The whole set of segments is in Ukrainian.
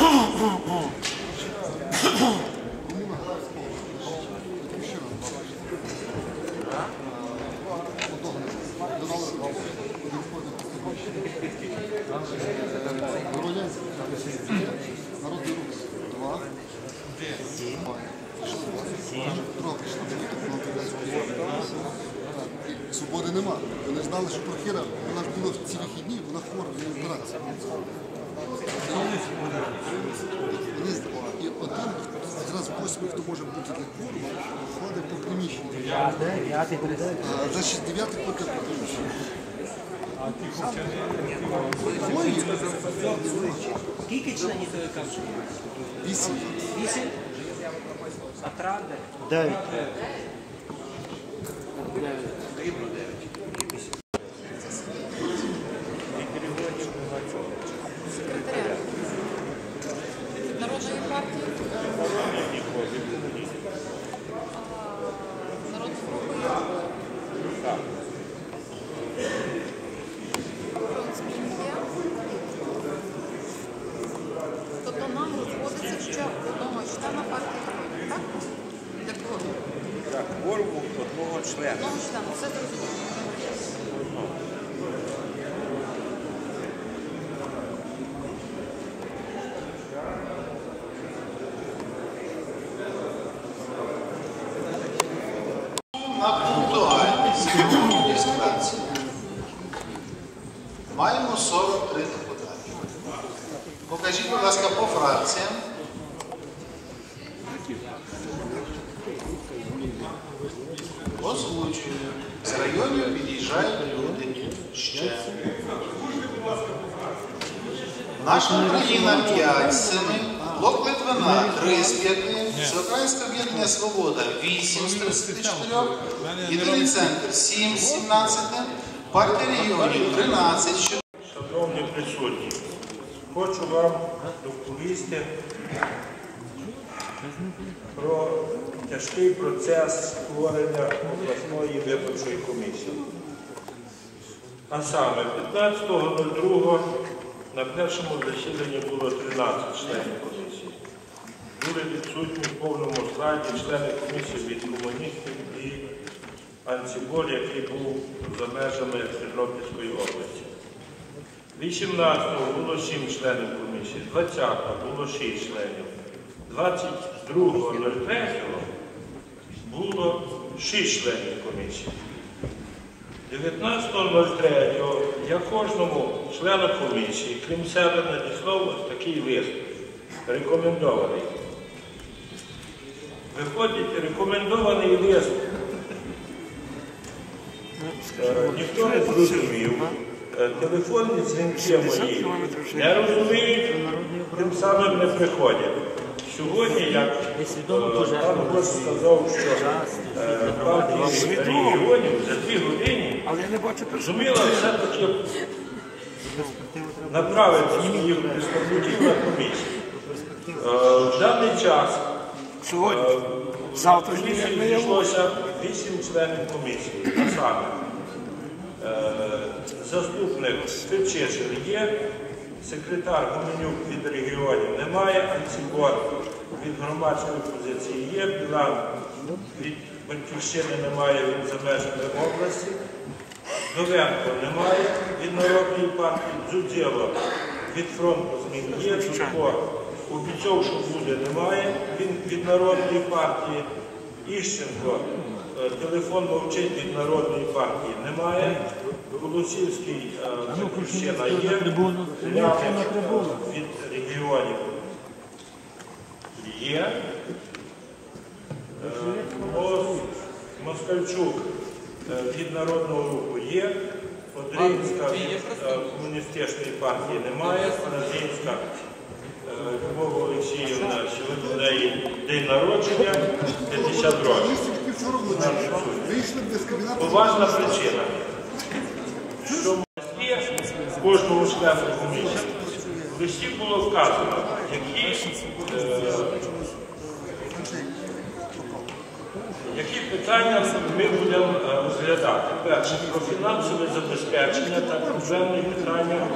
Oh, oh, oh. Знали, що Прохіра, вона ж була в ці вихідні, вона хвора, вона з- І один зразу восьмий, хто може бути для хворого, ходить по приміщенню. А, Значить, дев'ятий поки по приміщенню. Є. Скільки членів тої камери? Вісім. Вісім? А травда? Дев'ять. Так, кворуму одного члена. Одного члена, все зрозуміло. на пунктуальність реєстрації. Маємо 43 депутати. Покажіть, будь ласка, по фракціям. Озвучую. З районів під'їжджають люди ще. Наша Україна 5 з 7, Блок Литвина 3 з 5, Всеукраїнське об'єднання Свобода 8 з 34, Єдиний центр 7 з 17, Партія регіонів 13 з 14. Шановні присутні, хочу вам доповісти про тяжкий процес створення обласної виборчої комісії. А саме 15.02 на першому засіданні було 13 членів комісії. Були відсутні в повному складі члени комісії від комуністів і Анціболь, який був за межами Тернопільської області. 18-го було 7 членів комісії, 20-го було 6 членів, 22.03 було 6 членів комісії. 19.03 я кожному члену комісії, крім себе, надіслав такий лист, рекомендований. Виходить, рекомендований лист. Е, Ніхто не зрозумів. Е, Телефонні дзвінки мої не розуміють, тим самим не приходять. Сьогодні, як е, пан Гош сказав, що партія регіонів за дві години зуміла все-таки направити своїх представників на комісію. Е, В даний час е, Завтра зійшлося вісім членів комісії. А саме заступник Степчишин є, секретар Гуменюк від регіонів немає, Анцібор від громадської позиції є, Білан від Батьківщини немає, він за межами області. Довенко немає від Народної партії, Дзудзєло від фронту змін є, Дудко обіцяв, що буде, немає, він від Народної партії, Іщенко, е, телефон мовчить від Народної партії немає, Голосівський е, Батьківщина є, Ляпик від регіонів є. Е, Москальчук е, від Народного руху є, Одринська від е, комуністичної партії немає, Паназінська е, Любов Олексіївна, сьогодні в неї день народження, 50 років. Поважна причина, що в листі кожного члена комісії в листі було вказано, які, е, які питання ми будемо е, розглядати. Перше, про фінансове забезпечення та проблемні питання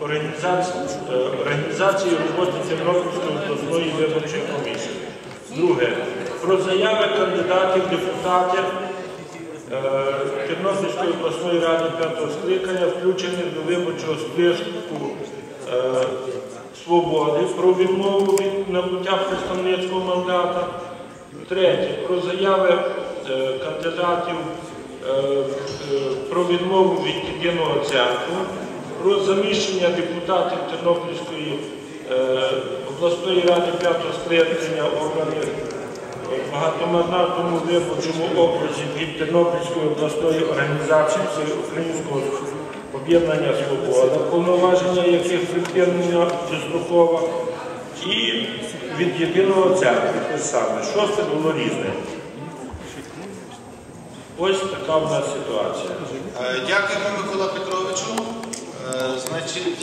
організації, е, організації роботи Тернопільської обласної виборчої комісії. Друге, про заяви кандидатів в депутати Е, Тернопільської обласної ради п'ятого скликання, включених до виборчого списку свободи про відмову від набуття представницького мандата. Третє, про заяви е, кандидатів е, е, про відмову від єдиного центру, про заміщення депутатів Тернопільської е, обласної ради п'ятого скликання органів багатомандатному виборчому окрузі від Тернопільської обласної організації Всеукраїнського об'єднання Свобода, повноваження яких припинення достроково, і від єдиного центру те саме. Шосте було різне. Ось така в нас ситуація. Е, Дякуємо Микола Петровичу. Е,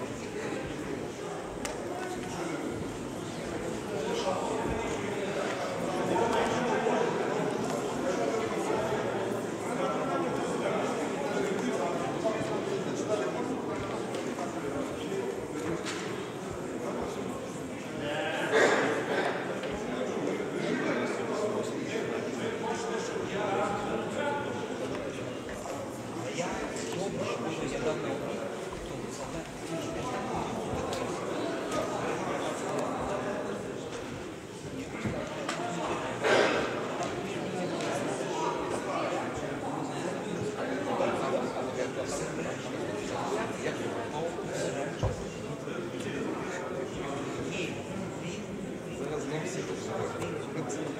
Значить,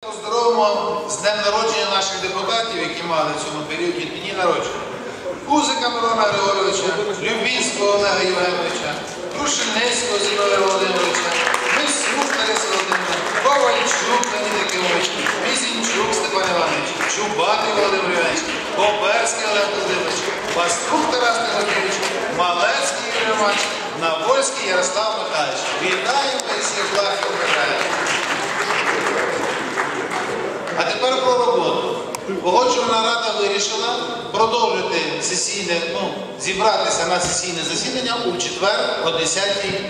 Поздоровимо з днем народження наших депутатів, які мали в цьому періоді дні народження. Кузика Мирона Григоровича, Любінського Олега Євгеновича, Крушельницького Зіновія Володимировича, Мисюк Тариса Володимировича, Ковальчук Леонід Якимович, Мізінчук Степан Іванович, Чубатий Володимир Іванович, Боберський Олег Володимирович, Пастух Тарас Тимофійович, Малецький Ігор Іванович, роботу. Погоджувальна рада вирішила продовжити сесійне, ну, зібратися на сесійне засідання у четвер о 10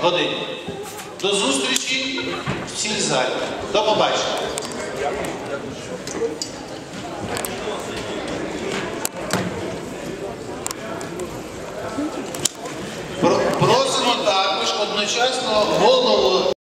годині. До зустрічі в цій залі. До побачення. Просимо також одночасно голову